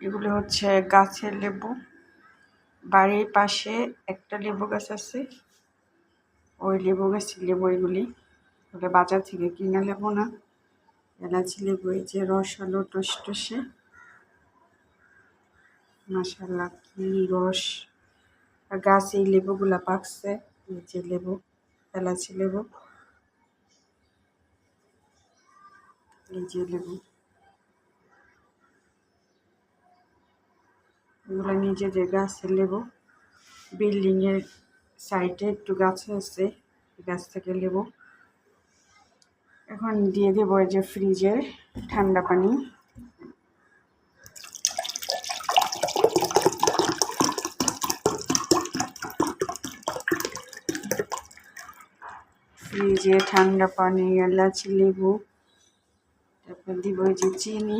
এগুলো হচ্ছে গাছের লেবু। বাড়ির পাশে একটা লেবু গাছ আছে। ওই লেবু গাছের লেবু এগুলি। ওটা বাজার থেকে কিনা লেবু না। এলাচি লেবু, এই যে রস, আলো, টস টসে। মাসাল্লাহ কি রস। আর গাছে এই লেবুগুলা পাকছে, এই যে লেবু, এলাচি লেবু। এই যে লেবু। এগুলো নিজেদের গাছের লেবু, বিল্ডিংয়ের সাইডে একটু গাছ আছে গাছ থেকে লেবু। এখন দিয়ে দেবো এই যে ফ্রিজের ঠান্ডা পানি। ফ্রিজে ঠান্ডা পানি, এলাচি, লেবু, তারপর দিব যে চিনি।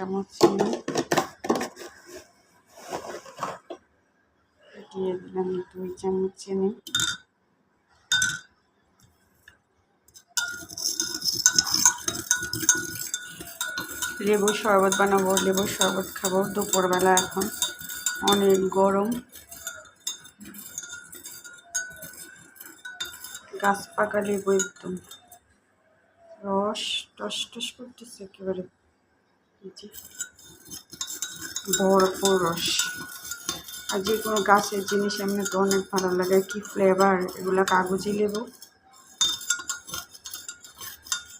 চামচ চিনি দিয়ে দিলাম দুই চামচ চিনি। লেবুর শরবত বানাবো লেবুর শরবত খাব দুপুরবেলা এখন। অনেক গরম। গাছ পাকা লেবু একদম। রস, টস টস করতেছে একেবারে। ভরপুর রস আর যে কোনো গাছের জিনিস এমনি তো অনেক ভালো লাগে। কি ফ্লেভার এগুলো কাগজি লেবু।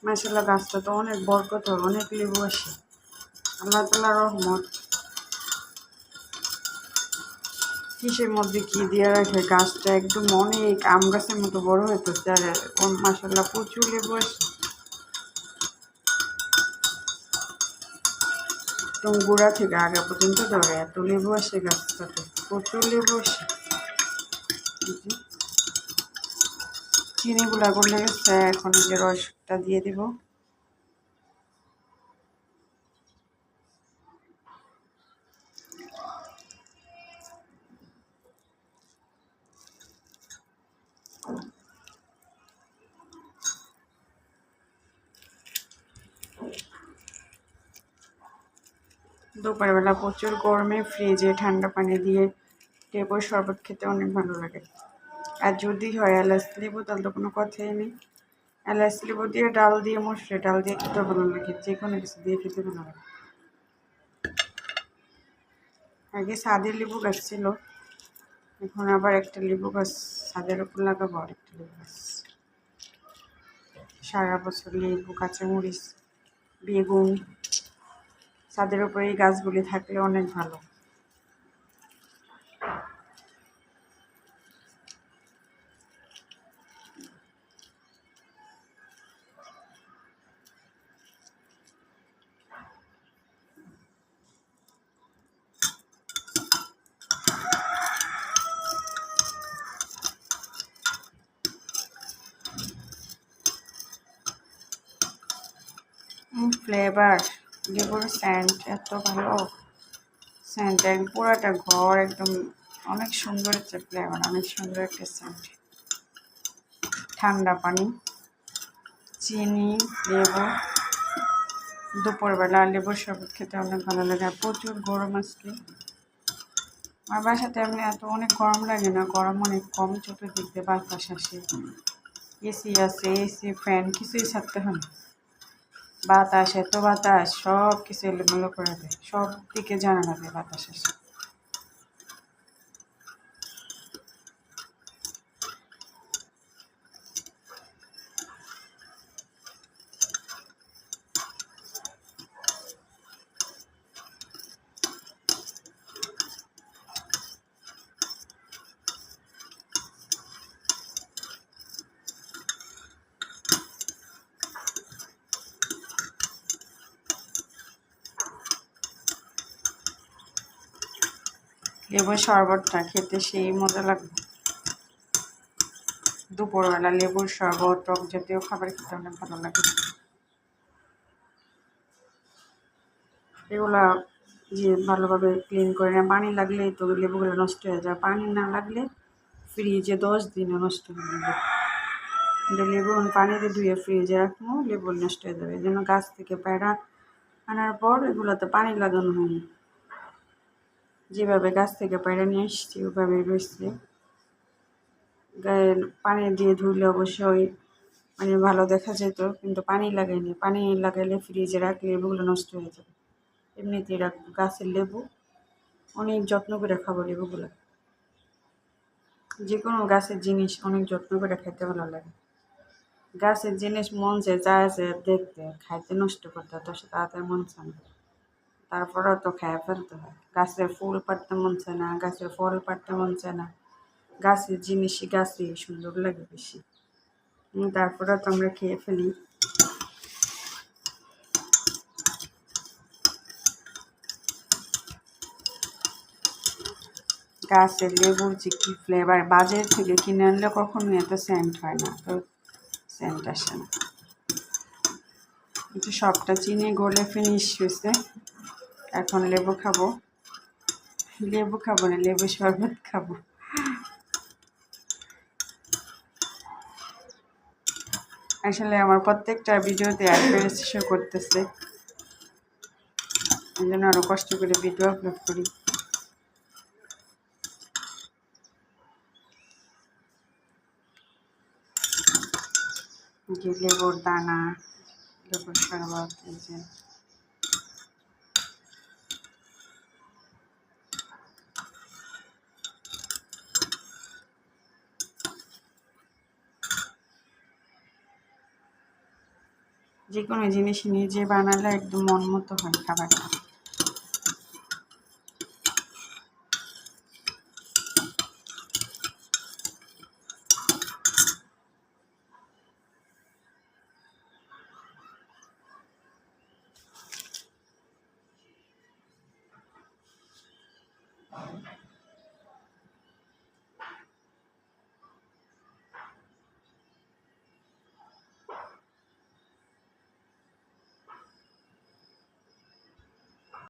মাসাল্লাহ গাছটা তো অনেক বরকত অনেক লেবু আসে। আল্লাহ তালা রহমত। কিসের মধ্যে কি দিয়ে রাখে? গাছটা একদম অনেক আম গাছের মতো বড় হইতেছে। আর মাসাল্লাহ প্রচুর লেবু আসে। একদম গোড়া থেকে আগা পর্যন্ত ধরে এত লেবু আসে গাছটাতে প্রচুর লেবু আসে। চিনিগুলা করলে এখন যে রসটা দিয়ে দিব। দুপুরবেলা প্রচুর গরমে ফ্রিজে ঠান্ডা পানি দিয়ে লেবুর শরবত খেতে অনেক ভালো লাগে। আর যদি হয় এলাচ লেবু, তাহলে তো কোনো কথাই নেই। এলাচ লেবু দিয়ে ডাল দিয়ে মশলা ডাল দিয়ে খেতে ভালো লাগে, যে কোনো কিছু দিয়ে খেতে ভালো লাগে। আগে সাদের লেবু গাছ ছিল, এখন আবার একটা লেবু গাছ সাদের উপর লাগাবো আর একটা লেবু গাছ। সারা বছর লেবু, কাঁচামরিচ, বেগুন ছাদের উপরে এই গাছগুলি থাকলে অনেক ভালো। ফ্লেভার লেবুর স্যান্ড এত ভালো। স্যান্ড এক পুরাটা ঘর একদম অনেক সুন্দর একটা ফ্লেভার অনেক সুন্দর একটা স্যান্ড ঠান্ডা পানি, চিনি, লেবু, দুপুরবেলা লেবুর শরবত খেতে অনেক ভালো লাগে। আর প্রচুর গরম আজকে। আমার বাসাতে এমনি এত অনেক গরম লাগে না, গরম অনেক কম চতুর্দিক দিয়ে বাতাস আসে। এসি আছে এসি ফ্যান কিছুই ছাড়তে হয় না। বাতাস এত বাতাস সব কিছু এলোমেলো করে দেয়। সব দিকে জানালা দেয় বাতাস আসে। লেবুর শরবতটা, খেতে সেই মজা লাগবে। দুপুরবেলা লেবুর শরবত, টক জাতীয় খাবার খেতে অনেক ভালো লাগে। এগুলা যে ভালোভাবে ক্লিন করে না পানি লাগলে তো লেবুগুলো নষ্ট হয়ে যায়। পানি না লাগলে ফ্রিজে দশ দিনে নষ্ট হয়ে যাবে। কিন্তু লেবু পানিতে ধুয়ে ফ্রিজে রাখব, লেবু নষ্ট হয়ে যাবে। জন্য গাছ থেকে প্যাড়া আনার পর এগুলোতে পানি লাগানো হয়নি যেভাবে গাছ থেকে পায়রা নিয়ে এসছি ওভাবে রয়েছে। গায়ে পানি দিয়ে ধুলে অবশ্যই মানে ভালো দেখা যেত, কিন্তু পানি লাগাইনি। পানি লাগাইলে ফ্রিজে রাখলে লেবুগুলো নষ্ট হয়ে যাবে। এমনিতেই রাখব গাছের লেবু, অনেক যত্ন করে খাব লেবুগুলো। যে কোনো গাছের জিনিস অনেক যত্ন করে খাইতে ভালো লাগে। গাছের জিনিস মন যে যা আছে দেখতে, খাইতে নষ্ট করতে তো সে তাড়াতাড়ি মন চায় না। তারপরেও তো খেয়ে ফেলতে হয়। গাছের ফুল পাড়তে মন চায় না গাছের ফল পাড়তে মন চায় না। গাছের জিনিসই গাছে সুন্দর লাগে বেশি। উম, তারপরেও তো আমরা খেয়ে ফেলি। গাছের লেবুর যে কী ফ্লেভার বাজার থেকে কিনে আনলে কখনোই এত সেন্ট হয় না তো সেন্ট আসে না। সবটা চিনি গলে ফিনিশ হয়েছে। এখন লেবু খাব। লেবু খাব না, লেবু শরবত খাব। আসলে আমার প্রত্যেকটা ভিডিওতে অ্যাডভার্টাইজ শো করতেছে। এই জন্য আরও কষ্ট করে ভিডিও আপলোড করি। লেবুর দানা, লেবুর শরবত, এই যে যে কোনো জিনিস নিজে বানালে একদম মন মতো হয় খাবারটা।